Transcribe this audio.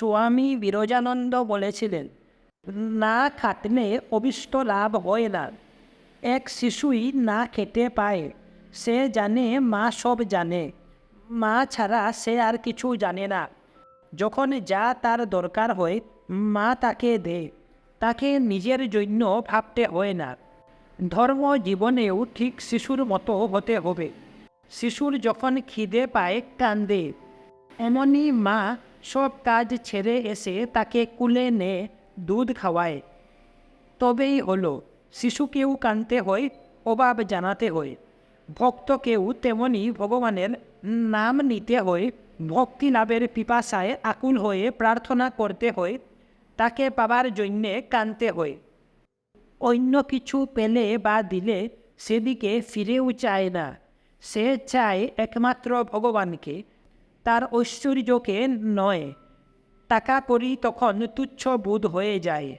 স্বামী বিরজানন্দ বলেছিলেন, না খাটলে অভিষ্ট লাভ হয় না। এক শিশুই না খেতে পায়, সে জানে, মা সব জানে। মা ছাড়া সে আর কিছু জানে না। যখন যা তার দরকার হয়, মা তাকে দেয় তাকে নিজের জন্য ভাবতে হয় না। ধর্ম জীবনেও ঠিক শিশুর মতো হতে হবে। শিশুর যখন খিদে পায়, কান্দে। এমনই মা সব কাজ ছেড়ে এসে তাকে কুলে নে, দুধ খাওয়ায়। তবেই হলো, শিশুকেও কানতে হয় অভাব জানাতে হয়। ভক্তকেও তেমনি ভগবানের নাম নিতে হয় ভক্তি লাভের পিপাসায় আকুল হয়ে প্রার্থনা করতে হয়, তাকে পাবার জন্যে কানতে হয়। অন্য কিছু পেলে বা দিলে সেদিকে ফিরেও চায় না। সে চায় একমাত্র ভগবানকে তার ঐশ্বর্যকে নয় টাকা করি তখন তুচ্ছ বোধ হয়ে যায়।